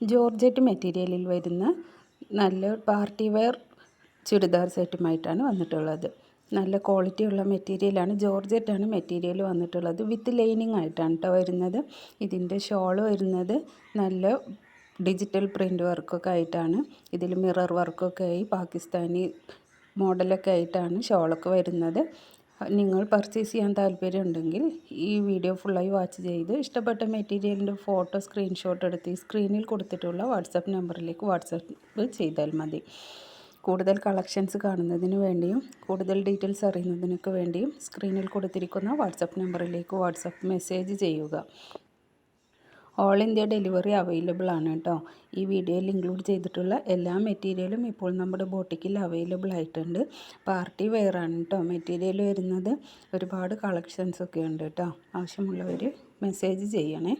Georgette മെറ്റീരിയലിൽ വരുന്ന നല്ല പാർട്ടി വെയർ ചുരിദാർ സെറ്റുമായിട്ടാണ് വന്നിട്ടുള്ളത്. നല്ല ക്വാളിറ്റി ഉള്ള മെറ്റീരിയലാണ് ജോർജറ്റാണ് മെറ്റീരിയൽ വന്നിട്ടുള്ളത്. വിത്ത് ലൈനിങ് ആയിട്ടാണ് കേട്ടോ വരുന്നത്. ഇതിന്റെ ഷോൾ വരുന്നത് നല്ല ഡിജിറ്റൽ പ്രിന്റ് വർക്കൊക്കെ ആയിട്ടാണ്. ഇതിൽ മിറർ വർക്കൊക്കെ ആയി പാകിസ്ഥാനി മോഡലൊക്കെ ആയിട്ടാണ് ഷോളൊക്കെ വരുന്നത്. നിങ്ങൾ പർച്ചേസ് ചെയ്യാൻ താല്പര്യമുണ്ടെങ്കിൽ ഈ വീഡിയോ ഫുള്ളായി വാച്ച് ചെയ്ത് ഇഷ്ടപ്പെട്ട മെറ്റീരിയലിന്റെ ഫോട്ടോ സ്ക്രീൻഷോട്ട് എടുത്ത് സ്ക്രീനിൽ കൊടുത്തിട്ടുള്ള വാട്സപ്പ് നമ്പറിലേക്ക് വാട്സപ്പ് ചെയ്താൽ മതി. കൂടുതൽ കളക്ഷൻസ് കാണുന്നതിന് വേണ്ടിയും കൂടുതൽ ഡീറ്റെയിൽസ് അറിയുന്നതിനൊക്കെ വേണ്ടിയും സ്ക്രീനിൽ കൊടുത്തിരിക്കുന്ന വാട്സപ്പ് നമ്പറിലേക്ക് വാട്സപ്പ് മെസ്സേജ് ചെയ്യുക. ഓൾ ഇന്ത്യ ഡെലിവറി അവൈലബിൾ ആണ് കേട്ടോ. ഈ വീഡിയോയിൽ ഇൻക്ലൂഡ് ചെയ്തിട്ടുള്ള എല്ലാ മെറ്റീരിയലും ഇപ്പോൾ നമ്മുടെ ബോട്ടിക്കിൽ അവൈലബിൾ ആയിട്ടുണ്ട്. പാർട്ടി വെയർ ആണ് കേട്ടോ. മെറ്റീരിയൽ വരുന്നത് ഒരുപാട് കളക്ഷൻസ് ഒക്കെ ഉണ്ട് കേട്ടോ. ആവശ്യമുള്ളവർ മെസ്സേജ് ചെയ്യണേ.